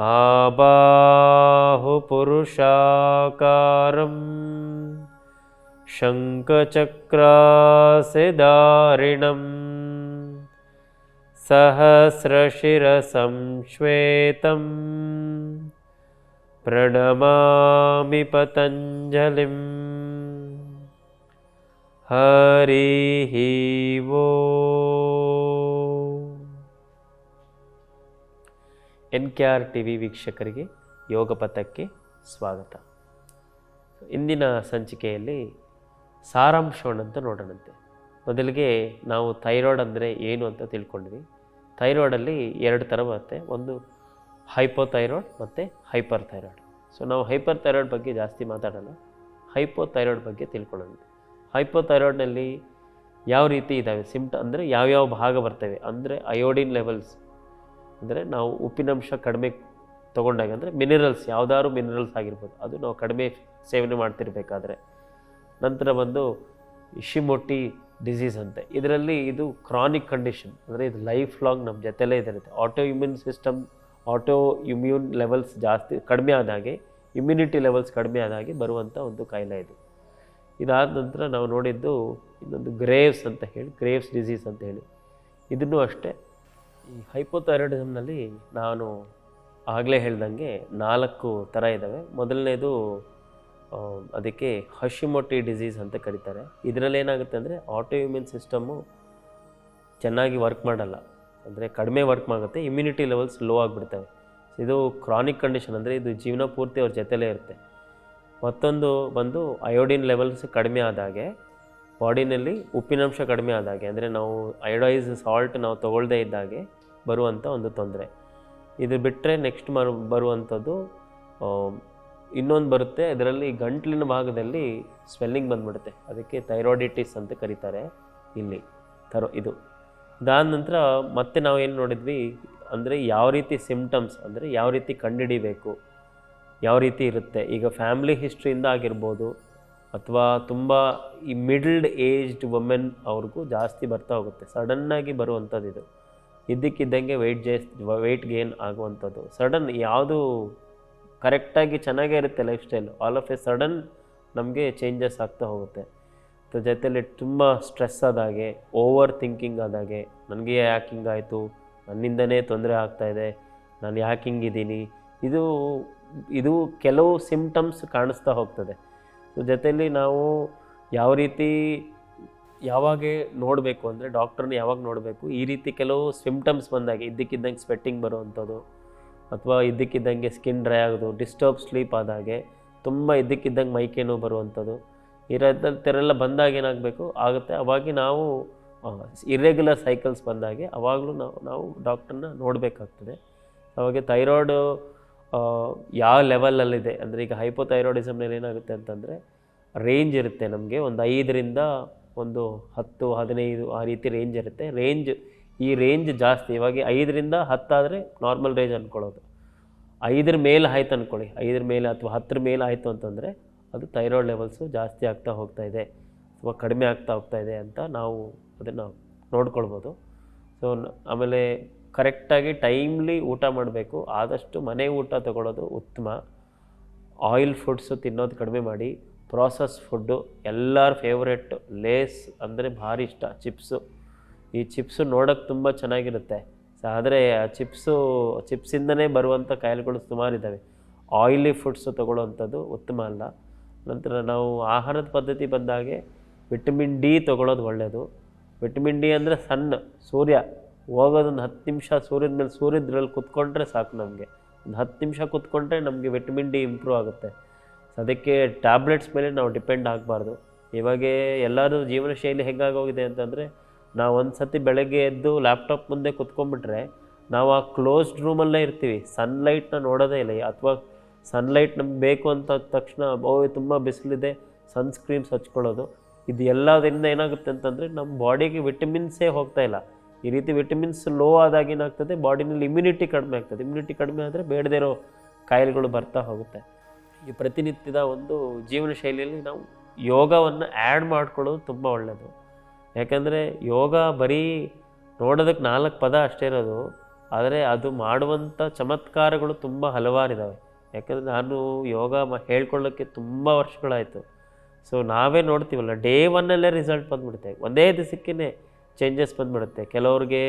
आबाहुपुरुषाकारम् शङ्खचक्रासिदारिणम् सहस्रशिरसं सहस्रशिरसंश्वेतं प्रणमामि पतञ्जलिम् हरिः वो। N K R T V ವೀಕ್ಷಕರಿಗೆ ಯೋಗ ಪಥಕ್ಕೆ ಸ್ವಾಗತ. ಇಂದಿನ ಸಂಚಿಕೆಯಲ್ಲಿ ಸಾರಾಂಶವನ್ನಂತ ನೋಡೋಣಂತೆ. ಮೊದಲಿಗೆ ನಾವು ಥೈರಾಯ್ಡ್ ಅಂದರೆ ಏನು ಅಂತ ತಿಳ್ಕೊಂಡ್ವಿ. ಥೈರಾಯ್ಡಲ್ಲಿ ಎರಡು ಥರ ಬರುತ್ತೆ. ಒಂದು ಹೈಪೋಥೈರಾಯ್ಡ್ ಮತ್ತು ಹೈಪರ್ ಥೈರಾಯ್ಡ್ ಸೊ ನಾವು ಹೈಪರ್ ಥೈರಾಯ್ಡ್ ಬಗ್ಗೆ ಜಾಸ್ತಿ ಮಾತಾಡೋಲ್ಲ. ಹೈಪೋಥೈರಾಯ್ಡ್ ಬಗ್ಗೆ ತಿಳ್ಕೊಳ್ಳೋಣ. ಹೈಪೋಥೈರಾಯ್ಡ್ನಲ್ಲಿ ಯಾವ ರೀತಿ ಇದ್ದಾವೆ ಸಿಮ್ಟ ಅಂದರೆ ಯಾವ್ಯಾವ ಭಾಗ ಬರ್ತವೆ? ಅಂದರೆ ಅಯೋಡಿನ್ ಲೆವೆಲ್ಸ್ ಅಂದರೆ ನಾವು ಉಪ್ಪಿನಂಶ ಕಡಿಮೆ ತೊಗೊಂಡಾಗ ಅಂದರೆ ಮಿನರಲ್ಸ್ ಯಾವುದಾದ್ರು ಮಿನರಲ್ಸ್ ಆಗಿರ್ಬೋದು. ಅದು ನಾವು ಕಡಿಮೆ ಸೇವನೆ ಮಾಡ್ತಿರ್ಬೇಕಾದ್ರೆ. ನಂತರ ಬಂದು ಇಶಿಮೊಟ್ಟಿ ಡಿಸೀಸ್ ಅಂತೆ. ಇದರಲ್ಲಿ ಇದು ಕ್ರಾನಿಕ್ ಕಂಡೀಷನ್ ಅಂದರೆ ಇದು ಲೈಫ್ ಲಾಂಗ್ ನಮ್ಮ ಜೊತೆಲೇ ಇದಿರುತ್ತೆ. Auto immune system auto immune levels ಜಾಸ್ತಿ ಕಡಿಮೆ ಆದಾಗೆ ಇಮ್ಯುನಿಟಿ ಲೆವೆಲ್ಸ್ ಕಡಿಮೆ ಆದಾಗೆ ಬರುವಂಥ ಒಂದು ಕಾಯಿಲೆ ಇದು. ಇದಾದ ನಂತರ ನಾವು ನೋಡಿದ್ದು ಇನ್ನೊಂದು ಗ್ರೇವ್ಸ್ ಅಂತ ಹೇಳಿ ಗ್ರೇವ್ಸ್ ಡಿಸೀಸ್ ಅಂತ ಹೇಳಿ. ಇದನ್ನು ಅಷ್ಟೇ ಈ ಹೈಪೋಥೈರಾಯ್ಡಿಸಮ್ನಲ್ಲಿ ನಾನು ಆಗಲೇ ಹೇಳ್ದಂಗೆ ನಾಲ್ಕು ಥರ ಇದ್ದಾವೆ. ಮೊದಲನೇದು ಅದಕ್ಕೆ ಹಶಿಮೊಟ್ಟಿ ಡಿಸೀಸ್ ಅಂತ ಕರೀತಾರೆ. ಇದರಲ್ಲಿ ಏನಾಗುತ್ತೆ ಅಂದರೆ ಆಟೋ ಇಮ್ಯೂನ್ ಸಿಸ್ಟಮ್ಮು ಚೆನ್ನಾಗಿ ವರ್ಕ್ ಮಾಡಲ್ಲ. ಅಂದರೆ ಕಡಿಮೆ ವರ್ಕ್ ಮಾಡುತ್ತೆ ಇಮ್ಯುನಿಟಿ ಲೆವೆಲ್ಸ್ ಲೋ ಆಗಿಬಿಡ್ತವೆ. ಇದು ಕ್ರಾನಿಕ್ ಕಂಡೀಷನ್ ಅಂದರೆ ಇದು ಜೀವನ ಪೂರ್ತಿ ಅವ್ರ ಜೊತೆಲೇ ಇರುತ್ತೆ. ಮತ್ತೊಂದು ಬಂದು ಅಯೋಡಿನ್ ಲೆವೆಲ್ಸ್ ಕಡಿಮೆ ಆದಾಗೆ ಬಾಡಿನಲ್ಲಿ ಉಪ್ಪಿನಂಶ ಕಡಿಮೆ ಆದಾಗೆ ಅಂದರೆ ನಾವು ಅಯೋಡೈಸ್ ಸಾಲ್ಟ್ ನಾವು ತೊಗೊಳ್ದೇ ಇದ್ದಾಗೆ ಬರುವಂಥ ಒಂದು ತೊಂದರೆ. ಇದು ಬಿಟ್ಟರೆ ನೆಕ್ಸ್ಟ್ ಮರು, ಬರುವಂಥದ್ದು ಇನ್ನೊಂದು ಬರುತ್ತೆ. ಅದರಲ್ಲಿ ಗಂಟ್ಲಿನ ಭಾಗದಲ್ಲಿ ಸ್ವೆಲ್ಲಿಂಗ್ ಬಂದ್ಬಿಡುತ್ತೆ. ಅದಕ್ಕೆ ಥೈರಾಯ್ಡಿಟಿಸ್ ಅಂತ ಕರೀತಾರೆ ಇಲ್ಲಿ. ಥರೋ, ಇದು. ಅದಾದ ನಂತರ ಮತ್ತೆ ನಾವು ಏನು ನೋಡಿದ್ವಿ? ಅಂದರೆ ಯಾವ ರೀತಿ ಸಿಮ್ಟಮ್ಸ್ ಅಂದರೆ ಯಾವ ರೀತಿ ಕಂಡುಹಿಡಿಬೇಕು? ಯಾವ ರೀತಿ ಇರುತ್ತೆ? ಈಗ ಫ್ಯಾಮ್ಲಿ ಹಿಸ್ಟ್ರಿಯಿಂದ ಆಗಿರ್ಬೋದು, ಅಥವಾ ತುಂಬ ಈ ಮಿಡ್ಲ್ಡ್ ಏಜ್ಡ್ ವುಮೆನ್ ಅವ್ರಿಗೂ ಜಾಸ್ತಿ ಬರ್ತಾ ಹೋಗುತ್ತೆ. ಸಡನ್ನಾಗಿ ಬರುವಂಥದ್ದು ಇದು. ಇದ್ದಕ್ಕಿದ್ದಂಗೆ ವೆಯ್ಟ್ ಜೇಸ್ ವೆಯ್ಟ್ ಗೇನ್ ಆಗುವಂಥದ್ದು. ಸಡನ್ ಯಾವುದು ಕರೆಕ್ಟಾಗಿ ಚೆನ್ನಾಗೇ ಇರುತ್ತೆ lifestyle all of a sudden ನಮಗೆ ಚೇಂಜಸ್ ಆಗ್ತಾ ಹೋಗುತ್ತೆ. ಅದ್ರ ಜೊತೆಯಲ್ಲಿ ತುಂಬ ಸ್ಟ್ರೆಸ್ ಆದಾಗೆ ಓವರ್ ಥಿಂಕಿಂಗ್ ಆದಾಗೆ, ನನಗೆ ಯಾಕೆ ಹಿಂಗಾಯಿತು? ನನ್ನಿಂದನೇ ತೊಂದರೆ ಆಗ್ತಾಯಿದೆ ನಾನು ಯಾಕೆ ಹಿಂಗಿದ್ದೀನಿ? ಇದು ಇದು ಕೆಲವು ಸಿಮ್ಟಮ್ಸ್ ಕಾಣಿಸ್ತಾ ಹೋಗ್ತದೆ. ಸೊ ಜೊತೆಲಿ ನಾವು ಯಾವ ರೀತಿ ಯಾವಾಗ ನೋಡಬೇಕು ಅಂದರೆ ಡಾಕ್ಟ್ರನ್ನ ಯಾವಾಗ ನೋಡಬೇಕು? ಈ ರೀತಿ ಕೆಲವು ಸಿಂಪ್ಟಮ್ಸ್ ಬಂದಾಗ, ಇದ್ದಕ್ಕಿದ್ದಂಗೆ ಸ್ವೆಟ್ಟಿಂಗ್ ಬರುವಂಥದ್ದು, ಅಥವಾ ಇದ್ದಕ್ಕಿದ್ದಂಗೆ ಸ್ಕಿನ್ ಡ್ರೈ ಆಗೋದು ಡಿಸ್ಟರ್ಬ್ ಸ್ಲೀಪ್ ಆದಾಗೆ, ತುಂಬ ಇದ್ದಕ್ಕಿದ್ದಂಗೆ ಮೈಕೇನು ಬರುವಂಥದ್ದು ಇರೋದೆಲ್ಲ ಬಂದಾಗ ಏನಾಗಬೇಕು? ಆಗುತ್ತೆ, ಅವಾಗ ನಾವು ಇರ್ರೆಗ್ಯುಲರ್ ಸೈಕಲ್ಸ್ ಬಂದಾಗೆ, ಅವಾಗಲೂ ನಾವು ನಾವು ಡಾಕ್ಟ್ರನ್ನ ನೋಡಬೇಕಾಗ್ತದೆ. ಅವಾಗ ಥೈರಾಯ್ಡು ಯಾವ ಲೆವೆಲಲ್ಲಿದೆ ಅಂದರೆ ಈಗ ಹೈಪೋಥೈರಾಯ್ಡಿಸಮ್ನಲ್ಲಿ ಏನಾಗುತ್ತೆ ಅಂತಂದರೆ ರೇಂಜ್ ಇರುತ್ತೆ ನಮಗೆ, ಒಂದು ಐದರಿಂದ ಒಂದು ಹತ್ತು, ಹದಿನೈದು ಆ ರೀತಿ ರೇಂಜ್ ಇರುತ್ತೆ. ರೇಂಜ್ ಈ ರೇಂಜ್ ಜಾಸ್ತಿ. ಇವಾಗ ಐದರಿಂದ ಹತ್ತಾದರೆ ನಾರ್ಮಲ್ ರೇಂಜ್ ಅಂದ್ಕೊಳ್ಳೋದು ಐದರ ಮೇಲೆ ಆಯ್ತು ಅಂದ್ಕೊಳ್ಳಿ ಐದರ ಮೇಲೆ ಅಥವಾ ಹತ್ತರ ಮೇಲೆ ಆಯಿತು ಅಂತಂದರೆ ಅದು ಥೈರಾಯ್ಡ್ ಲೆವೆಲ್ಸು ಜಾಸ್ತಿ ಆಗ್ತಾ ಹೋಗ್ತಾ ಇದೆ ಅಥವಾ ಕಡಿಮೆ ಆಗ್ತಾ ಹೋಗ್ತಾ ಇದೆ ಅಂತ ನಾವು ಅದನ್ನು ನೋಡ್ಕೊಳ್ಬೋದು. ಸೊ ಆಮೇಲೆ ಕರೆಕ್ಟಾಗಿ ಟೈಮ್ಲಿ ಊಟ ಮಾಡಬೇಕು. ಆದಷ್ಟು ಮನೆ ಊಟ ತಗೊಳ್ಳೋದು ಉತ್ತಮ. ಆಯಿಲ್ ಫುಡ್ಸು ತಿನ್ನೋದು ಕಡಿಮೆ ಮಾಡಿ. ಪ್ರಾಸೆಸ್ ಫುಡ್ಡು ಎಲ್ಲರ ಫೇವ್ರೆಟ್ ಲೇಸ್ ಅಂದರೆ ಭಾರಿ ಇಷ್ಟ ಚಿಪ್ಸು ಈ ಚಿಪ್ಸು ನೋಡೋಕ್ಕೆ ತುಂಬ ಚೆನ್ನಾಗಿರುತ್ತೆ. ಸೊ ಆದರೆ ಆ ಚಿಪ್ಸು ಚಿಪ್ಸಿಂದನೇ ಬರುವಂಥ ಕಾಯಿಲೆಗಳು ಸುಮಾರಿದ್ದಾವೆ ಆಯಿಲಿ ಫುಡ್ಸು ತಗೊಳ್ಳೋವಂಥದ್ದು ಉತ್ತಮ ಅಲ್ಲ. ನಂತರ ನಾವು ಆಹಾರದ ಪದ್ಧತಿ ಬಂದಾಗೆ ವಿಟಮಿನ್ ಡಿ ತೊಗೊಳ್ಳೋದು ಒಳ್ಳೆಯದು ವಿಟಮಿನ್ ಡಿ ಅಂದರೆ ಸಣ್ಣ, ಸೂರ್ಯ. ಹೋಗೋದೊಂದು ಹತ್ತು ನಿಮಿಷ ಸೂರ್ಯದ ಮೇಲೆ ಸೂರ್ಯದ್ರಲ್ಲಿ ಕುತ್ಕೊಂಡ್ರೆ ಸಾಕು ನಮಗೆ. ಒಂದು ಹತ್ತು ನಿಮಿಷ ಕುತ್ಕೊಂಡ್ರೆ ನಮಗೆ ವಿಟಮಿನ್ ಡಿ ಇಂಪ್ರೂವ್ ಆಗುತ್ತೆ. ಅದಕ್ಕೆ ಟ್ಯಾಬ್ಲೆಟ್ಸ್ ಮೇಲೆ ನಾವು ಡಿಪೆಂಡ್ ಆಗಬಾರ್ದು. ಇವಾಗ ಎಲ್ಲರೂ ಜೀವನ ಶೈಲಿ ಹೆಂಗಾಗೋಗಿದೆ ಅಂತಂದರೆ, ನಾವು ಒಂದು ಸತಿ ಬೆಳಗ್ಗೆ ಎದ್ದು ಲ್ಯಾಪ್ಟಾಪ್ ಮುಂದೆ ಕುತ್ಕೊಂಡ್ಬಿಟ್ರೆ, ನಾವು ಆ ಕ್ಲೋಸ್ಡ್ ರೂಮಲ್ಲೇ ಇರ್ತೀವಿ. ಸನ್ಲೈಟ್ನ ನೋಡೋದೇ ಇಲ್ಲ. ಅಥವಾ ಸನ್ಲೈಟ್ ನಮ್ಗೆ ಬೇಕು ಅಂತ ತಕ್ಷಣ, ಓ ತುಂಬ ಬಿಸಿಲಿದೆ ಸನ್ಸ್ಕ್ರೀಮ್ಸ್ ಹಚ್ಕೊಳ್ಳೋದು ಇದು ಎಲ್ಲದರಿಂದ ಏನಾಗುತ್ತೆ ಅಂತಂದರೆ ನಮ್ಮ ಬಾಡಿಗೆ ವಿಟಮಿನ್ಸೇ ಹೋಗ್ತಾ ಇಲ್ಲ. ಈ ರೀತಿ ವಿಟಮಿನ್ಸ್ ಲೋ ಆದಾಗ ಏನಾಗ್ತದೆ ಬಾಡಿನಲ್ಲಿ ಇಮ್ಯುನಿಟಿ ಕಡಿಮೆ ಆಗ್ತದೆ. ಇಮ್ಯುನಿಟಿ ಕಡಿಮೆ ಆದರೆ ಬೇಡದೇ ಇರೋ ಕಾಯಿಲೆಗಳು ಬರ್ತಾ ಹೋಗುತ್ತೆ. ಈ ಪ್ರತಿನಿತ್ಯದ ಒಂದು ಜೀವನ ಶೈಲಿಯಲ್ಲಿ ನಾವು ಯೋಗವನ್ನು ಆ್ಯಡ್ ಮಾಡ್ಕೊಳ್ಳೋದು ತುಂಬ ಒಳ್ಳೆಯದು ಯಾಕಂದರೆ ಯೋಗ ಬರೀ ನೋಡೋದಕ್ಕೆ ನಾಲ್ಕು ಪದ ಅಷ್ಟೇ ಇರೋದು, ಆದರೆ ಅದು ಮಾಡುವಂಥ ಚಮತ್ಕಾರಗಳು ತುಂಬ ಹಲವಾರಿದ್ದಾವೆ ಯಾಕಂದರೆ ನಾನು ಯೋಗ ಮ ಹೇಳ್ಕೊಳ್ಳೋಕ್ಕೆ ತುಂಬ ವರ್ಷಗಳಾಯಿತು. ಸೊ ನಾವೇ ನೋಡ್ತೀವಲ್ಲ ಡೇ ಒನ್ನಲ್ಲೇ ರಿಸಲ್ಟ್ ಬಂದುಬಿಡುತ್ತೆ. ಒಂದೇ ದಿವಸಕ್ಕೇ ಚೇಂಜಸ್ ಬಂದುಬಿಡುತ್ತೆ. ಕೆಲವ್ರಿಗೆ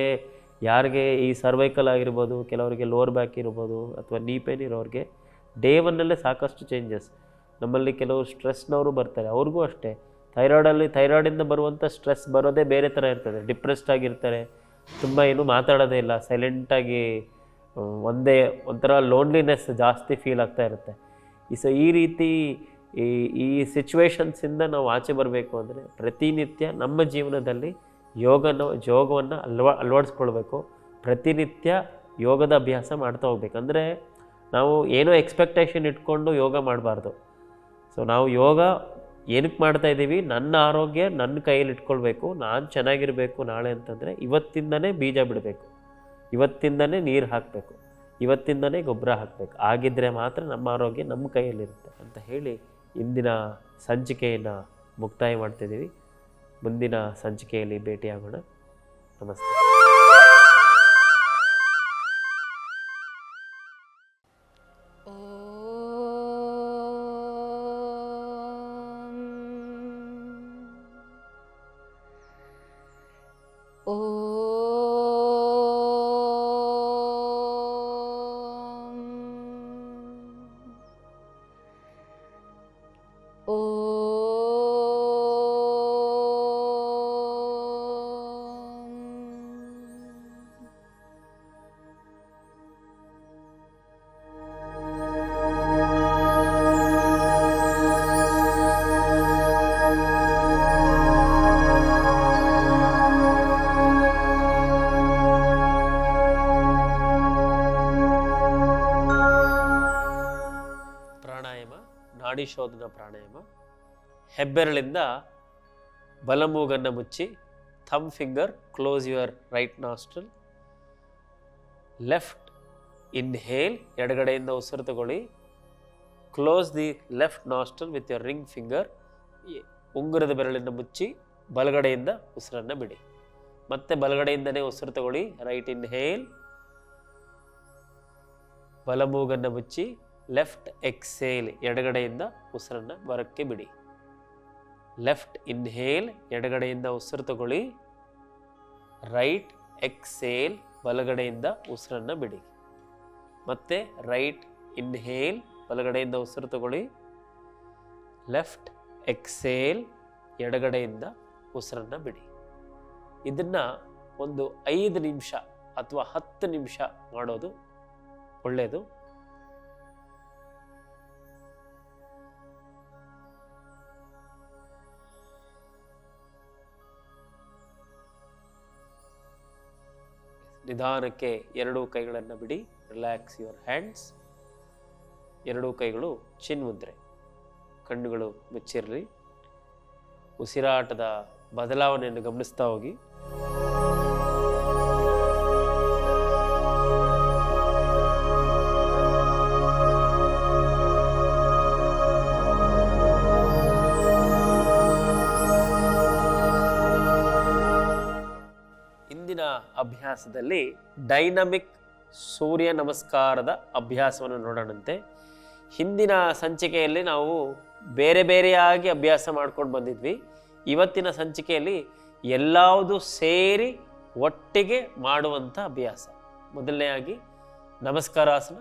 ಯಾರಿಗೆ ಈ ಸರ್ವೈಕಲ್ ಆಗಿರ್ಬೋದು, ಕೆಲವರಿಗೆ ಲೋವರ್ ಬ್ಯಾಕ್ ಇರ್ಬೋದು, ಅಥವಾ ನೀ ಪೇನ್ ಇರೋರಿಗೆ ಡೇ ಒನ್ನಲ್ಲೇ ಸಾಕಷ್ಟು ಚೇಂಜಸ್ ನಮ್ಮಲ್ಲಿ ಕೆಲವರು ಸ್ಟ್ರೆಸ್ನವರು ಬರ್ತಾರೆ. ಅವ್ರಿಗೂ ಅಷ್ಟೇ. ಥೈರಾಯ್ಡಲ್ಲಿ ಥೈರಾಯ್ಡಿಂದ ಬರುವಂಥ ಸ್ಟ್ರೆಸ್ ಬರೋದೇ ಬೇರೆ ಥರ ಇರ್ತದೆ. ಡಿಪ್ರೆಸ್ಡ್ ಆಗಿರ್ತಾರೆ. ತುಂಬ ಏನು ಮಾತಾಡೋದೇ ಇಲ್ಲ. ಸೈಲೆಂಟಾಗಿ ಒಂದೇ ಒಂಥರ ಲೋನ್ಲಿನೆಸ್ ಜಾಸ್ತಿ ಫೀಲ್ ಆಗ್ತಾ ಇರುತ್ತೆ. ಈ ಸೊ, ಈ ರೀತಿ ಈ ಈ ಸಿಚುವೇಶನ್ಸಿಂದ ನಾವು ಆಚೆ ಬರಬೇಕು ಅಂದರೆ ಪ್ರತಿನಿತ್ಯ ನಮ್ಮ ಜೀವನದಲ್ಲಿ ಯೋಗನ, ಯೋಗವನ್ನು ಅಲ್ವಾ, ಅಳವಡಿಸ್ಕೊಳ್ಬೇಕು. ಪ್ರತಿನಿತ್ಯ ಯೋಗದ ಅಭ್ಯಾಸ ಮಾಡ್ತಾ ಹೋಗ್ಬೇಕು. ಅಂದರೆ ನಾವು ಏನೋ ಎಕ್ಸ್ಪೆಕ್ಟೇಷನ್ ಇಟ್ಕೊಂಡು ಯೋಗ ಮಾಡಬಾರ್ದು. ಸೊ ನಾವು ಯೋಗ ಏನಕ್ಕೆ ಮಾಡ್ತಾ ಇದ್ದೀವಿ? ನನ್ನ ಆರೋಗ್ಯ ನನ್ನ ಕೈಯಲ್ಲಿ ಇಟ್ಕೊಳ್ಬೇಕು. ನಾನು ಚೆನ್ನಾಗಿರಬೇಕು ನಾಳೆ ಅಂತಂದರೆ ಇವತ್ತಿಂದನೇ ಬೀಜ ಬಿಡಬೇಕು. ಇವತ್ತಿಂದನೇ ನೀರು ಹಾಕಬೇಕು. ಇವತ್ತಿಂದನೇ ಗೊಬ್ಬರ ಹಾಕಬೇಕು. ಆಗಿದ್ದರೆ ಮಾತ್ರ ನಮ್ಮ ಆರೋಗ್ಯ ನಮ್ಮ ಕೈಯಲ್ಲಿರುತ್ತೆ ಅಂತ ಹೇಳಿ ಇಂದಿನ ಸಂಚಿಕೆಯನ್ನು ಮುಕ್ತಾಯ ಮಾಡ್ತಿದ್ದೀವಿ ಮುಂದಿನ ಸಂಚಿಕೆಯಲ್ಲಿ ಭೇಟಿಯಾಗೋಣ. ನಮಸ್ತೆ. ಪ್ರಾಣಾಯಾಮ ನಾಡಿ ಶೋಧನ ಪ್ರಾಣಾಯಾಮ, ಹೆಬ್ಬೆರಳಿಂದ ಬಲಮೂಗನ್ನು ಮುಚ್ಚಿ thumb finger close your right nostril left inhale ಎಡಗಡೆಯಿಂದ ಉಸಿರು ತಗೊಳ್ಳಿ. Close the left nostril with your ring finger ಉಂಗುರದ ಬೆರಳನ್ನು ಮುಚ್ಚಿ, ಬಲಗಡೆಯಿಂದ ಉಸಿರನ್ನು ಬಿಡಿ. ಮತ್ತೆ ಬಲಗಡೆಯಿಂದನೇ ಉಸಿರು ತಗೊಳ್ಳಿ. ರೈಟ್ ಇನ್ಹೇಲ್ ಬಲಮೂಗನ್ನು ಮುಚ್ಚಿ ಲೆಫ್ಟ್ ಎಕ್ಸೇಲ್ ಎಡಗಡೆಯಿಂದ ಉಸಿರನ್ನು ಹೊರಕ್ಕೆ ಬಿಡಿ. ಲೆಫ್ಟ್ ಇನ್ಹೇಲ್ ಎಡಗಡೆಯಿಂದ ಉಸಿರು ತಗೊಳ್ಳಿ. ರೈಟ್ ಎಕ್ಸೇಲ್ ಬಲಗಡೆಯಿಂದ ಉಸಿರನ್ನು ಬಿಡಿ. ಮತ್ತೆ ರೈಟ್ ಇನ್ಹೇಲ್ ಬಲಗಡೆಯಿಂದ ಉಸಿರು ತಗೊಳ್ಳಿ. ಲೆಫ್ಟ್ ಎಕ್ಸೇಲ್ ಎಡಗಡೆಯಿಂದ ಉಸಿರನ್ನು ಬಿಡಿ. ಇದನ್ನು ಒಂದು ಐದು ನಿಮಿಷ ಅಥವಾ ಹತ್ತು ನಿಮಿಷ ಮಾಡೋದು ಒಳ್ಳೆಯದು. ನಿಧಾನಕ್ಕೆ ಎರಡೂ ಕೈಗಳನ್ನು ಬಿಡಿ. ರಿಲ್ಯಾಕ್ಸ್ ಯುವರ್ ಹ್ಯಾಂಡ್ಸ್ ಎರಡೂ ಕೈಗಳು ಚಿನ್ ಮುದ್ರೆ. ಕಣ್ಣುಗಳು ಮುಚ್ಚಿರಲಿ. ಉಸಿರಾಟದ ಬದಲಾವಣೆಯನ್ನು ಗಮನಿಸ್ತಾ ಹೋಗಿ. ಅಭ್ಯಾಸದಲ್ಲಿ ಡೈನಮಿಕ್ ಸೂರ್ಯ ನಮಸ್ಕಾರದ ಅಭ್ಯಾಸವನ್ನು ನೋಡೋಣಂತೆ. ಹಿಂದಿನ ಸಂಚಿಕೆಯಲ್ಲಿ ನಾವು ಬೇರೆ ಬೇರೆಯಾಗಿ ಅಭ್ಯಾಸ ಮಾಡ್ಕೊಂಡು ಬಂದಿದ್ವಿ. ಇವತ್ತಿನ ಸಂಚಿಕೆಯಲ್ಲಿ ಎಲ್ಲಾವುದು ಸೇರಿ ಒಟ್ಟಿಗೆ ಮಾಡುವಂಥ ಅಭ್ಯಾಸ. ಮೊದಲನೆಯಾಗಿ ನಮಸ್ಕಾರಾಸನ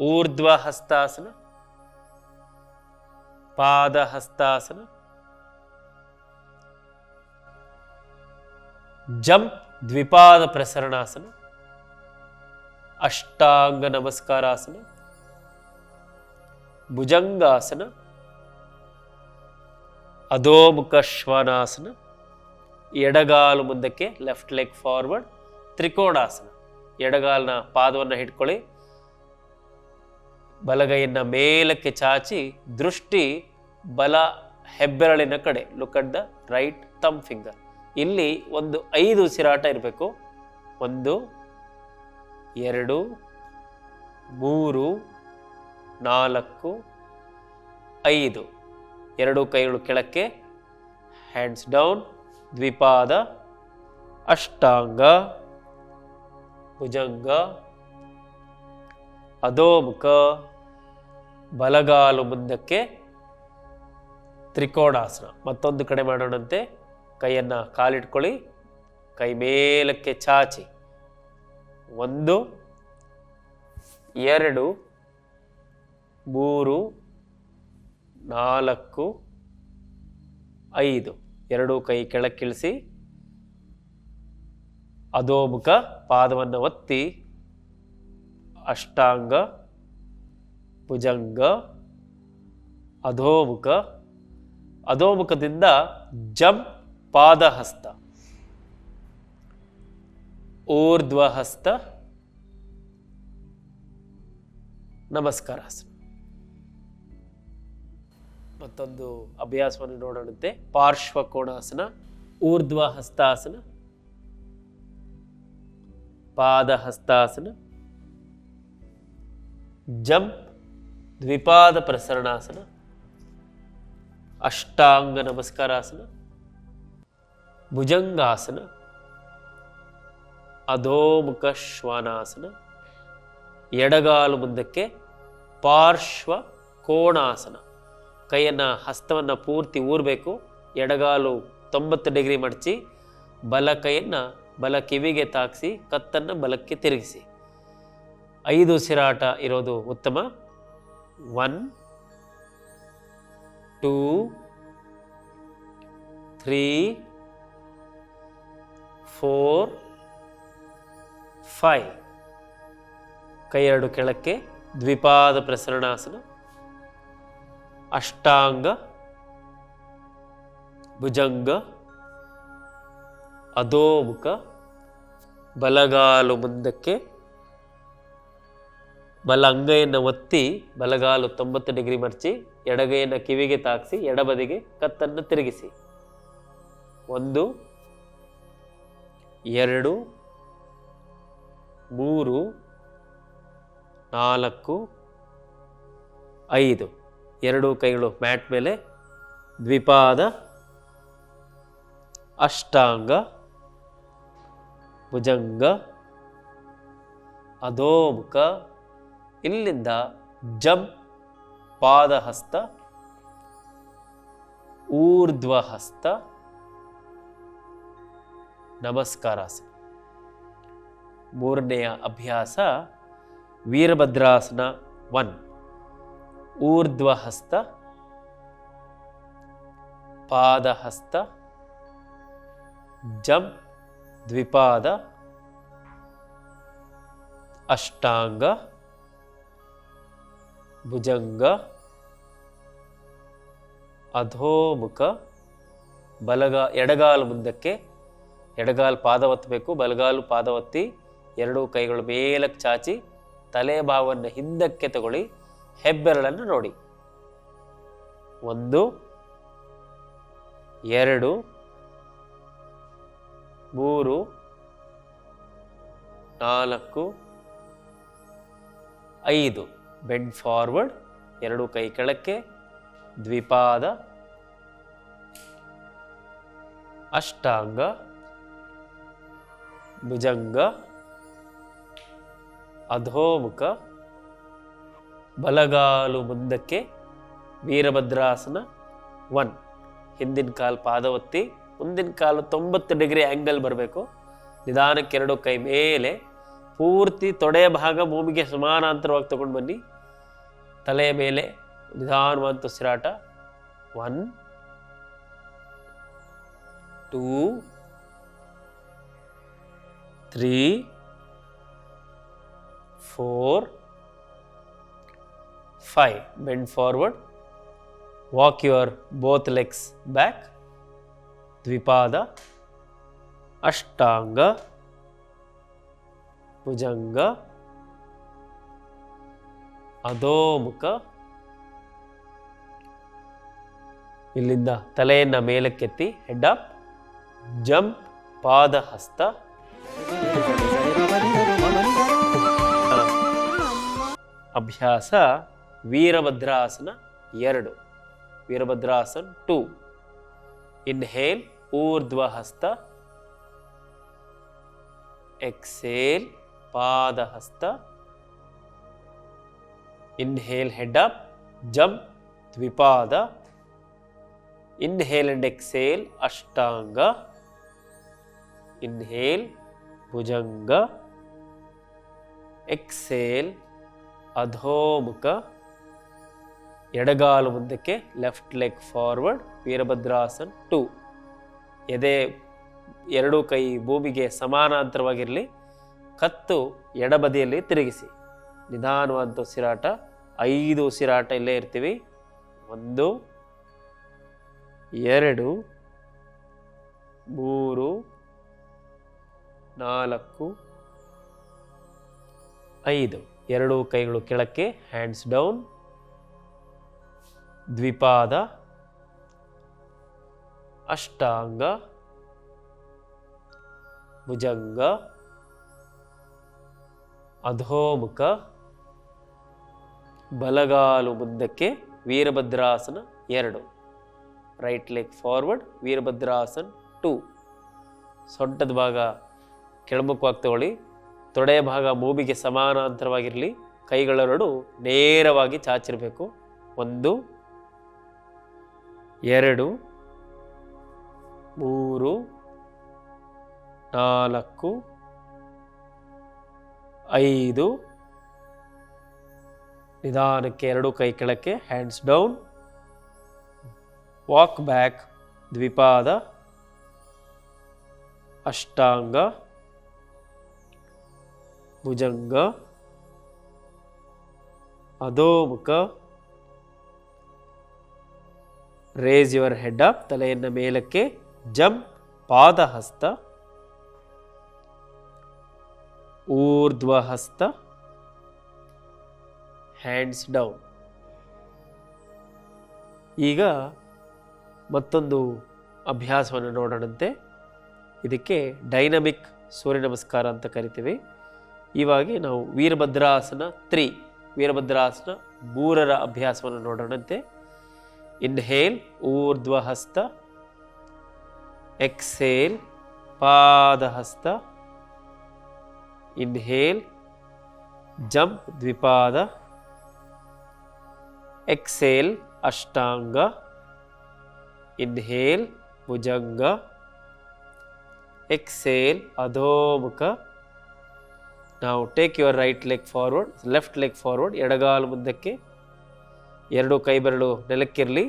ಊರ್ಧ್ವ ಹಸ್ತಾಸನ ಪಾದ ಹಸ್ತಾಸನ ಜಂಪ್ ದ್ವಿಪಾದ ಪ್ರಸರಣಾಸನ, ಅಷ್ಟಾಂಗ ನಮಸ್ಕಾರಾಸನ, ಭುಜಂಗಾಸನ, ಅಧೋಮುಖ ಶ್ವಾನಾಸನ, ಎಡಗಾಲು ಮುಂದಕ್ಕೆ ಲೆಫ್ಟ್ ಲೆಗ್ ಫಾರ್ವರ್ಡ್ ತ್ರಿಕೋಣಾಸನ. ಎಡಗಾಲಿನ ಪಾದವನ್ನು ಹಿಡ್ಕೊಳ್ಳಿ. ಬಲಗೈಯನ್ನ ಮೇಲಕ್ಕೆ ಚಾಚಿ, ದೃಷ್ಟಿ ಬಲ ಹೆಬ್ಬೆರಳಿನ ಕಡೆ. Look at the right thumb finger ಇಲ್ಲಿ ಒಂದು ಐದು ಉಸಿರಾಟ ಇರಬೇಕು. ಒಂದು, ಎರಡು, ಮೂರು, ನಾಲ್ಕು, ಐದು. ಎರಡು ಕೈಗಳು ಕೆಳಕ್ಕೆ. ಹ್ಯಾಂಡ್ಸ್ ಡೌನ್ ದ್ವಿಪಾದ, ಅಷ್ಟಾಂಗ, ಭುಜಂಗ, ಅಧೋಮುಖ, ಬಲಗಾಲು ಮುಂದಕ್ಕೆ ತ್ರಿಕೋಣಾಸನ. ಮತ್ತೊಂದು ಕಡೆ ಮಾಡೋಣಂತೆ. ಕೈಯನ್ನು ಕಾಲಿಟ್ಕೊಳ್ಳಿ. ಕೈ ಮೇಲಕ್ಕೆ ಚಾಚಿ. ಒಂದು, ಎರಡು, ಮೂರು, ನಾಲ್ಕು, ಐದು. ಎರಡು ಕೈ ಕೆಳಕ್ಕಿಳಿಸಿ. ಅಧೋಮುಖ ಪಾದವನ್ನು ಒತ್ತಿ. ಅಷ್ಟಾಂಗ, ಭುಜಂಗ, ಅಧೋಮುಖ. ಅಧೋಮುಖದಿಂದ ಜಂ ಪಾದಹಸ್ತ. ಊರ್ಧ್ವಹಸ್ತ. ನಮಸ್ಕಾರಾಸನ ಮತ್ತೊಂದು ಅಭ್ಯಾಸವನ್ನು ನೋಡೋಣಂತೆ. ಪಾರ್ಶ್ವಕೋಣಾಸನ ಊರ್ಧ್ವ ಹಸ್ತಾಸನ ಪಾದಹಸ್ತಾಸನ, ಜಂಪ್, ದ್ವಿಪಾದ ಪ್ರಸರಣಾಸನ, ಅಷ್ಟಾಂಗ ನಮಸ್ಕಾರಾಸನ ಭುಜಂಗಾಸನ ಅಧೋಮುಖ ಶ್ವಾನಾಸನ ಎಡಗಾಲು ಮುಂದಕ್ಕೆ ಪಾರ್ಶ್ವ ಕೋಣಾಸನ. ಕೈಯನ್ನು ಹಸ್ತವನ್ನು ಪೂರ್ತಿ ಊರಬೇಕು, ಎಡಗಾಲು ತೊಂಬತ್ತು ಡಿಗ್ರಿ ಮಡಚಿ, ಬಲ ಕೈಯನ್ನು ಬಲ ಕಿವಿಗೆ ತಾಕಿಸಿ, ಕತ್ತನ್ನು ಬಲಕ್ಕೆ ತಿರುಗಿಸಿ. ಐದು ಉಸಿರಾಟ ಇರೋದು ಉತ್ತಮ. One, two, three four five ಕೈ ಎರಡು ಕೆಳಕ್ಕೆ, ದ್ವಿಪಾದ ಪ್ರಸರಣಾಸನ, ಅಷ್ಟಾಂಗ, ಭುಜಂಗ, ಅಧೋಮುಖ, ಬಲಗಾಲು ಮುಂದಕ್ಕೆ ಬಲ ಅಂಗೈಯನ್ನು ಒತ್ತಿ, ಬಲಗಾಲು ತೊಂಬತ್ತು ಡಿಗ್ರಿ ಮರ್ಚಿ, ಎಡಗೈಯನ್ನು ಕಿವಿಗೆ ತಾಕಿಸಿ, ಎಡಬದಿಗೆ ಕತ್ತನ್ನು ತಿರುಗಿಸಿ. ಒಂದು ಎರಡು, ಮೂರು, ನಾಲ್ಕು, ಐದು. ಎರಡು ಕೈಗಳು ಮ್ಯಾಟ್ ಮೇಲೆ ದ್ವಿಪಾದ ಅಷ್ಟಾಂಗ, ಭುಜಂಗ, ಅಧೋಮುಖ, ಇಲ್ಲಿಂದ ಜಬ್ ಪಾದಹಸ್ತ, ಊರ್ಧ್ವಹಸ್ತ ನಮಸ್ಕಾರಾಸನ ಮೂರನೆಯ ಅಭ್ಯಾಸ ವೀರಭದ್ರಾಸನ ಒನ್. ಊರ್ಧ್ವಹಸ್ತ, ಪಾದಹಸ್ತ, ಜಂ, ದ್ವಿಪಾದ, ಅಷ್ಟಾಂಗ, ಭುಜಂಗ, ಅಧೋಮುಖ, ಬಲಗ ಎಡಗಾಲು ಮುಂದಕ್ಕೆ ಎಡಗಾಲು ಪಾದ ಒತ್ತಬೇಕು ಬಲಗಾಲು ಪಾದ ಒತ್ತಿ ಎರಡೂ ಕೈಗಳು ಮೇಲಕ್ಕೆ ಚಾಚಿ, ತಲೆ ಭಾವವನ್ನು ಹಿಂದಕ್ಕೆ ತಗೊಳ್ಳಿ, ಹೆಬ್ಬೆರಳನ್ನು ನೋಡಿ. ಒಂದು, ಎರಡು, ಮೂರು, ನಾಲ್ಕು, ಐದು. ಬೆಂಡ್ ಫಾರ್ವರ್ಡ್ ಎರಡು ಕೈ ಕೆಳಕ್ಕೆ, ದ್ವಿಪಾದ, ಅಷ್ಟಾಂಗ. ಭುಜಂಗ, ಅಧೋಮುಖ, ಬಲಗಾಲು ಮುಂದಕ್ಕೆ ವೀರಭದ್ರಾಸನ ಒನ್. ಹಿಂದಿನ ಕಾಲು ಪಾದ ಒತ್ತಿ ಮುಂದಿನ ಕಾಲು ತೊಂಬತ್ತು ಡಿಗ್ರಿ ಆ್ಯಂಗಲ್ ಬರಬೇಕು. ನಿಧಾನಕ್ಕೆ ಎರಡು ಕೈ ಮೇಲೆ, ಪೂರ್ತಿ ತೊಡೆಯ ಭಾಗ ಭೂಮಿಗೆ ಸಮಾನಾಂತರವಾಗಿ ತಗೊಂಡು ಬನ್ನಿ. ತಲೆಯ ಮೇಲೆ ನಿಧಾನವಂತ ಉಸಿರಾಟ. One, two three, four, five. Bend forward walk your both legs back ದ್ವಿಪಾದ ಅಷ್ಟಾಂಗ ಭುಜಂಗ ಅಧೋಮುಖ ಇಲ್ಲಿಂದ ತಲೆಯನ್ನು ಮೇಲಕ್ಕೆತ್ತಿ ಹೆಡ್ ಅಪ್ ಜಂಪ್ ಪಾದ ಹಸ್ತ ಅಭ್ಯಾಸ ವೀರಭದ್ರಾಸನ ಎರಡು. ವೀರಭದ್ರಾಸನ್ ಟೂ ಇನ್ಹೇಲ್ ಊರ್ಧ್ವ ಹಸ್ತ ಎಕ್ಸೇಲ್ ಪಾದ ಹಸ್ತ ಇನ್ಹೇಲ್ ಹೆಡ್ ಅಪ್ ಜಂಪ್ ದ್ವಿಪಾದ ಇನ್ಹೇಲ್ ಅಂಡ್ ಎಕ್ಸೇಲ್ ಅಷ್ಟಾಂಗ ಇನ್ಹೇಲ್ ಭುಜಂಗ, ಎಕ್ಸೇಲ್, ಅಧೋಮುಖ, ಎಡಗಾಲು ಮುಂದಕ್ಕೆ ಲೆಫ್ಟ್ ಲೆಗ್ ಫಾರ್ವರ್ಡ್, ವೀರಭದ್ರಾಸನ್ ಟು. ಎದೆ ಎರಡೂ ಕೈ ಭೂಮಿಗೆ ಸಮಾನಾಂತರವಾಗಿರಲಿ. ಕತ್ತು ಎಡಬದಿಯಲ್ಲಿ ತಿರುಗಿಸಿ. ನಿಧಾನವಾದ ಉಸಿರಾಟ. ಐದು ಉಸಿರಾಟ ಇಲ್ಲೇ ಇರ್ತೀವಿ. ಒಂದು, ಎರಡು, ಮೂರು ನಾಲ್ಕು, ಐದು. ಎರಡೂ ಕೈಗಳು ಕೆಳಕ್ಕೆ ಹ್ಯಾಂಡ್ಸ್ ಡೌನ್ ದ್ವಿಪಾದ, ಅಷ್ಟಾಂಗ, ಭುಜಂಗ, ಅಧೋಮುಖ, ಬಲಗಾಲು ಮುಂದಕ್ಕೆ, ವೀರಭದ್ರಾಸನ ಎರಡು. ರೈಟ್ ಲೆಗ್ ಫಾರ್ವರ್ಡ್ ವೀರಭದ್ರಾಸನ್ ಟೂ ಸೊಂಟದ ಭಾಗ ಕೆಳಮುಖವಾಗಿ ತಗೊಳ್ಳಿ ತೊಡೆಯ ಭಾಗ ಮೂಬಿಗೆ ಸಮಾನಾಂತರವಾಗಿರಲಿ ಕೈಗಳೆರಡು ನೇರವಾಗಿ ಚಾಚಿರಬೇಕು. ಒಂದು, ಎರಡು, ಮೂರು, ನಾಲ್ಕು, ಐದು. ನಿಧಾನಕ್ಕೆ ಎರಡು ಕೈ ಕೆಳಕ್ಕೆ. ಹ್ಯಾಂಡ್ಸ್ ಡೌನ್ ವಾಕ್ ಬ್ಯಾಕ್ ದ್ವಿಪಾದ. ಅಷ್ಟಾಂಗ. ಭುಜಂಗ, ಅಧೋಮುಖ ರೇಸ್ ಯುವರ್ ಹೆಡ್ ಅಪ್ ತಲೆಯನ್ನು ಮೇಲಕ್ಕೆ ಜಂಪ್ ಪಾದಹಸ್ತ, ಊರ್ಧ್ವಹಸ್ತ ಹ್ಯಾಂಡ್ಸ್ ಡೌನ್ ಈಗ ಮತ್ತೊಂದು ಅಭ್ಯಾಸವನ್ನು ನೋಡೋಣಂತೆ. ಇದಕ್ಕೆ ಡೈನಮಿಕ್ ಸೂರ್ಯ ನಮಸ್ಕಾರ ಅಂತ ಕರಿತೀವಿ. ಇವಾಗಿ ನಾವು ವೀರಭದ್ರಾಸನ ತ್ರೀ. ವೀರಭದ್ರಾಸನ ಮೂರರ ಅಭ್ಯಾಸವನ್ನು ನೋಡೋಣಂತೆ. ಇನ್ಹೇಲ್ ಊರ್ಧ್ವಹಸ್ತ. ಎಕ್ಸೇಲ್ ಪಾದಹಸ್ತ. ಇನ್ಹೇಲ್ ಜಂಪ್, ದ್ವಿಪಾದ. ಎಕ್ಸೇಲ್ ಅಷ್ಟಾಂಗ. ಇನ್ಹೇಲ್ ಭುಜಂಗ. ಎಕ್ಸೇಲ್ ಅಧೋಮುಖ. ನಾವು take your right leg forward left leg forward ಎಡಗಾಲು ಮುಂದಕ್ಕೆ ಎರಡು ಕೈ ಬೆರಳು ನೆಲಕ್ಕಿರಲಿ,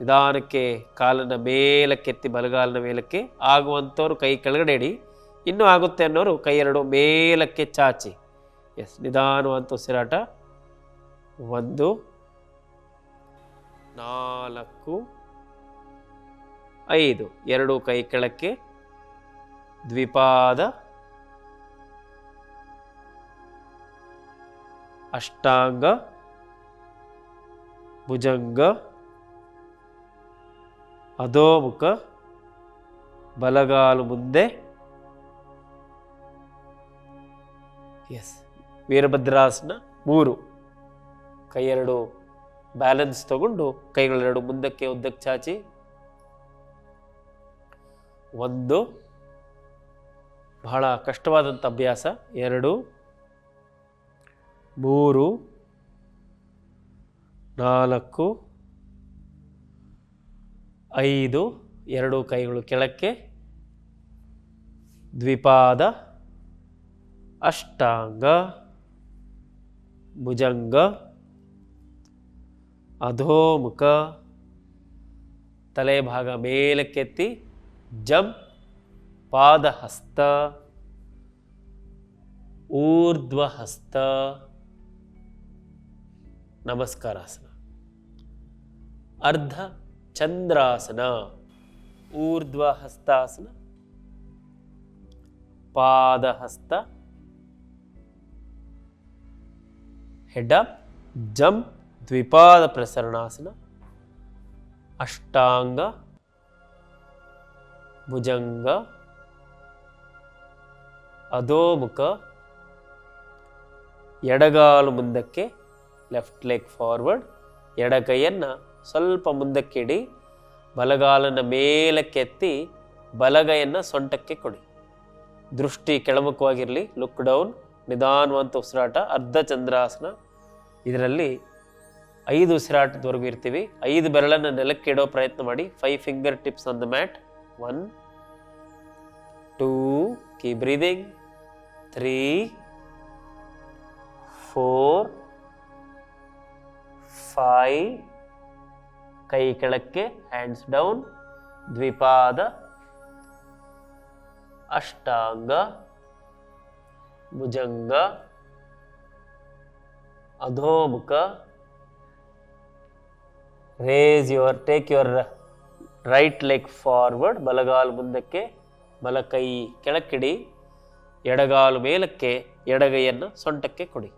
ನಿಧಾನಕ್ಕೆ ಕಾಲನ್ನು ಮೇಲಕ್ಕೆತ್ತಿ ಬಲಗಾಲಿನ ಮೇಲಕ್ಕೆ ಆಗುವಂಥವ್ರು ಕೈ ಕೆಳಗಡೆ ಇಡಿ. ಇನ್ನೂ ಆಗುತ್ತೆ ಅನ್ನೋರು ಕೈ ಎರಡು ಮೇಲಕ್ಕೆ ಚಾಚಿ. ಎಸ್ ನಿಧಾನವಂತ ಉಸಿರಾಟ. ಒಂದು, ನಾಲ್ಕು, ಐದು. ಎರಡು ಕೈ ಕೆಳಕ್ಕೆ ದ್ವಿಪಾದ. ಅಷ್ಟಾಂಗ ಭುಜಂಗ ಅಧೋಮುಖ ಬಲಗಾಲು ಮುಂದೆ. ಎಸ್ ವೀರಭದ್ರಾಸನ ಮೂರು. ಕೈ ಎರಡು ಬ್ಯಾಲೆನ್ಸ್ ತಗೊಂಡು ಕೈಗಳೆರಡು ಮುಂದಕ್ಕೆ ಉದ್ದಕ್ಕೆ ಚಾಚಿ. ಒಂದು. ಬಹಳ ಕಷ್ಟವಾದಂಥ ಅಭ್ಯಾಸ. ಎರಡು. ಮೂರು, ನಾಲ್ಕು, ಐದು, ಎರಡು ಕೈಗಳು ಕೆಳಕ್ಕೆ, ದ್ವಿಪಾದ, ಅಷ್ಟಾಂಗ, ಭುಜಂಗ, ಅಧೋಮುಖ ತಲೆ ಭಾಗ ಮೇಲಕ್ಕೆತ್ತಿ, ಜಂ, ಪಾದಹಸ್ತ, ಊರ್ಧ್ವಹಸ್ತ. ನಮಸ್ಕಾರಾಸನ ಅರ್ಧ ಚಂದ್ರಾಸನ ಊರ್ಧ್ವ ಹಸ್ತಾಸನ ಪಾದಹಸ್ತ ಹೆಡ್ ಅಪ್ ಜಂಪ್ ದ್ವಿಪಾದ ಪ್ರಸರಣಾಸನ ಅಷ್ಟಾಂಗ ಭುಜಂಗ ಅಧೋಮುಖ ಎಡಗಾಲು ಮುಂದಕ್ಕೆ ಲೆಫ್ಟ್ ಲೆಗ್ ಫಾರ್ವರ್ಡ್ ಎಡಗೈಯನ್ನು ಸ್ವಲ್ಪ ಮುಂದಕ್ಕಿಡಿ, ಬಲಗಾಲನ ಮೇಲಕ್ಕೆ ಎತ್ತಿ ಬಲಗೈಯನ್ನು ಸೊಂಟಕ್ಕೆ ಕೊಡಿ. ದೃಷ್ಟಿ ಕೆಳಮುಖವಾಗಿರಲಿ ಲುಕ್ ಡೌನ್ ನಿಧಾನವಂತ ಉಸಿರಾಟ, ಅರ್ಧ ಚಂದ್ರಾಸನ. ಇದರಲ್ಲಿ ಐದು ಉಸಿರಾಟದವರೆಗೂ ಇರ್ತೀವಿ. ಐದು ಬೆರಳನ್ನು ನೆಲಕ್ಕೆ ಇಡೋ ಪ್ರಯತ್ನ ಮಾಡಿ. Five finger tips on the mat one two keep breathing three five ಕೈ ಕೆಳಕ್ಕೆ ಹ್ಯಾಂಡ್ಸ್ ಡೌನ್ ದ್ವಿಪಾದ, ಅಷ್ಟಾಂಗ, ಭುಜಂಗ, ಅಧೋಮುಖ raise your take your right leg forward ಬಲಗಾಲು ಮುಂದಕ್ಕೆ, ಬಲ ಕೈ ಕೆಳಕ್ಕಿಡಿ, ಎಡಗಾಲು ಮೇಲಕ್ಕೆ, ಎಡಗೈಯನ್ನು ಸೊಂಟಕ್ಕೆ ಕೊಡಿ.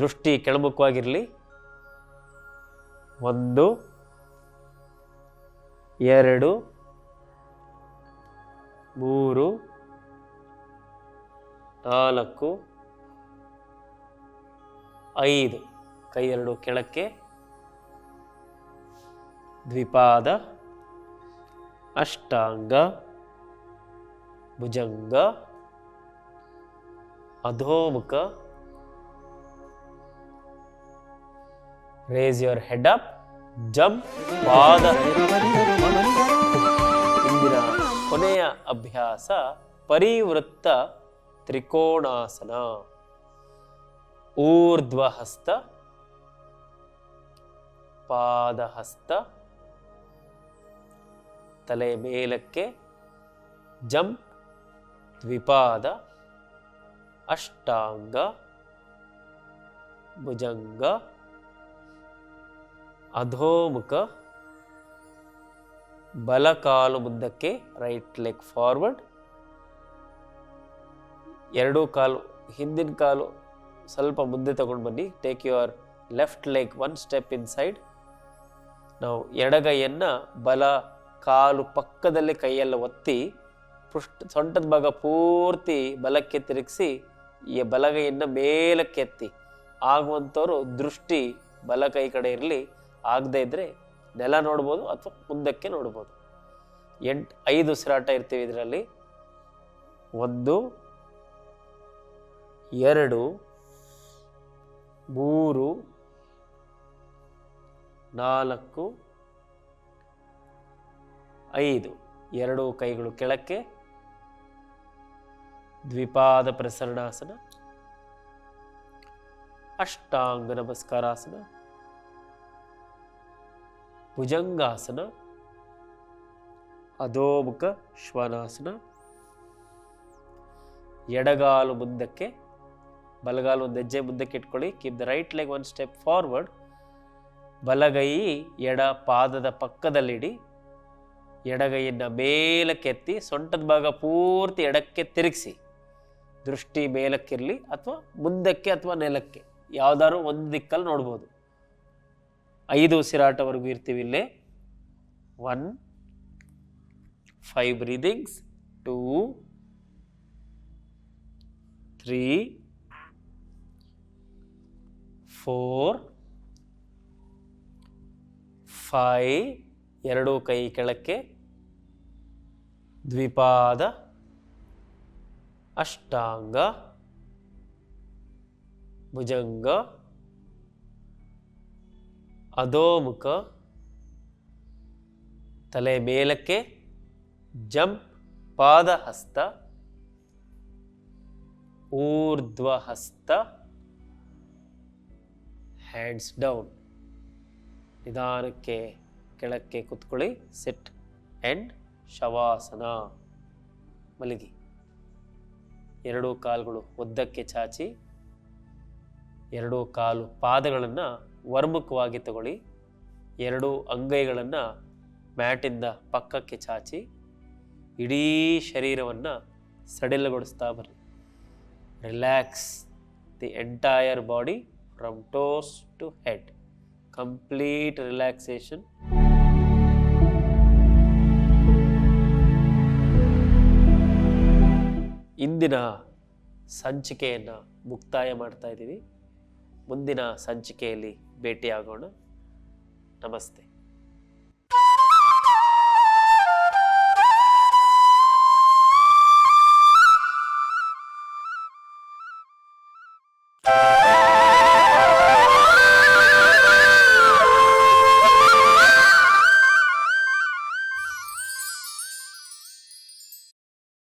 ದೃಷ್ಟಿ ಕೆಳಮುಖವಾಗಿರಲಿ. ಒಂದು ಎರಡು ಮೂರು ನಾಲ್ಕು ಐದು. ಕೈ ಎರಡು ಕೆಳಕ್ಕೆ. ದ್ವಿಪಾದ ಅಷ್ಟಾಂಗ ಭುಜಂಗ ಅಧೋಮುಖ raise your head up jump ಪಾದ ಇಂದಿನ ಕೊನೆಯ ಅಭ್ಯಾಸ ಪರಿವೃತ್ತ ತ್ರಿಕೋಣಾಸನ. ಊರ್ಧ್ವಹಸ್ತ, ಪಾದಹಸ್ತ, ತಲೆ ಮೇಲಕ್ಕೆ ಜಂಪ್, ದ್ವಿಪಾದ, ಅಷ್ಟಾಂಗ, ಭುಜಂಗ ಅಧೋಮುಖ ಬಲಕಾಲು ಮುದ್ದಕ್ಕೆ ರೈಟ್ ಲೆಗ್ ಫಾರ್ವರ್ಡ್ ಎರಡೂ ಕಾಲು, ಹಿಂದಿನ ಕಾಲು ಸ್ವಲ್ಪ ಮುಂದೆ ತಗೊಂಡು ಬನ್ನಿ. Take your left leg one step inside ನಾವು ಎಡಗೈಯನ್ನು ಬಲ ಕಾಲು ಪಕ್ಕದಲ್ಲಿ ಕೈಯೆಲ್ಲ ಒತ್ತಿ, ಪೃಷ್ಠ, ಸೊಂಟದ ಭಾಗ ಪೂರ್ತಿ ಬಲಕ್ಕೆ ತಿರುಗಿಸಿ, ಈ ಬಲಗೈಯನ್ನು ಮೇಲಕ್ಕೆತ್ತಿ ಆಗುವಂಥವ್ರು ದೃಷ್ಟಿ ಬಲ ಕೈ ಕಡೆ ಇರಲಿ. ಆಗದೇ ಇದ್ದರೆ ನೆಲ ನೋಡ್ಬೋದು ಅಥವಾ ಮುಂದಕ್ಕೆ ನೋಡ್ಬೋದು. ಎಂಟು, ಐದು ಉಸಿರಾಟ ಇರ್ತೀವಿ ಇದರಲ್ಲಿ. ಒಂದು, ಎರಡು, ಮೂರು, ನಾಲ್ಕು, ಐದು. ಎರಡು ಕೈಗಳು ಕೆಳಕ್ಕೆ. ದ್ವಿಪಾದ ಪ್ರಸರಣಾಸನ. ಅಷ್ಟಾಂಗ ನಮಸ್ಕಾರಾಸನ. ಭುಜಂಗಾಸನ, ಅಧೋಮುಖ ಶ್ವಾನಾಸನ, ಎಡಗಾಲು ಮುಂದಕ್ಕೆ, ಬಲಗಾಲು ಒಂದು ಹೆಜ್ಜೆ ಮುಂದಕ್ಕೆ ಇಟ್ಕೊಳ್ಳಿ. Keep the right leg one step forward ಬಲಗೈ ಎಡ ಪಾದದ ಪಕ್ಕದಲ್ಲಿಡಿ. ಎಡಗೈಯನ್ನು ಮೇಲಕ್ಕೆ ಎತ್ತಿ, ಸೊಂಟದ ಭಾಗ ಪೂರ್ತಿ ಎಡಕ್ಕೆ ತಿರುಗಿಸಿ. ದೃಷ್ಟಿ ಮೇಲಕ್ಕಿರಲಿ ಅಥವಾ ಮುಂದಕ್ಕೆ ಅಥವಾ ನೆಲಕ್ಕೆ. ಯಾವ್ದಾದ್ರು ಒಂದು ದಿಕ್ಕಲ್ಲಿ ನೋಡ್ಬೋದು. ಐದು ಉಸಿರಾಟವರೆಗೂ ಇರ್ತೀವಿ ಇಲ್ಲಿ. One five breathings two three four five ಎರಡು ಕೈ ಕೆಳಕ್ಕೆ. ದ್ವಿಪಾದ, ಅಷ್ಟಾಂಗ, ಭುಜಂಗ ಅಧೋಮುಖ, ತಲೆ ಮೇಲಕ್ಕೆ ಜಂಪ್ ಊರ್ಧ್ವ ಹಸ್ತ ಹ್ಯಾಂಡ್ಸ್ ಡೌನ್ ನಿಧಾನಕ್ಕೆ ಕೆಳಕ್ಕೆ ಕುತ್ಕೊಳ್ಳಿ ಸಿಟ್ ಅಂಡ್ ಶವಾಸನ, ಮಲಗಿ. ಎರಡೂ ಕಾಲುಗಳು ಉದ್ದಕ್ಕೆ ಚಾಚಿ, ಎರಡೂ ಕಾಲು ಪಾದಗಳನ್ನು ವರ್ಮುಖವಾಗಿ ತಗೊಳ್ಳಿ. ಎರಡು ಅಂಗೈಗಳನ್ನು ಮ್ಯಾಟಿಂದ ಪಕ್ಕಕ್ಕೆ ಚಾಚಿ, ಇಡೀ ಶರೀರವನ್ನು ಸಡಿಲಗೊಳಿಸ್ತಾ ಬರ್ರಿ. Relax the entire body from toes to head complete relaxation ಇಂದಿನ ಸಂಚಿಕೆಯನ್ನು ಮುಕ್ತಾಯ ಮಾಡ್ತಾ ಇದ್ದೀವಿ. ಮುಂದಿನ ಸಂಚಿಕೆಯಲ್ಲಿ ಭೇಟಿಯಾಗೋಣ. ನಮಸ್ತೆ.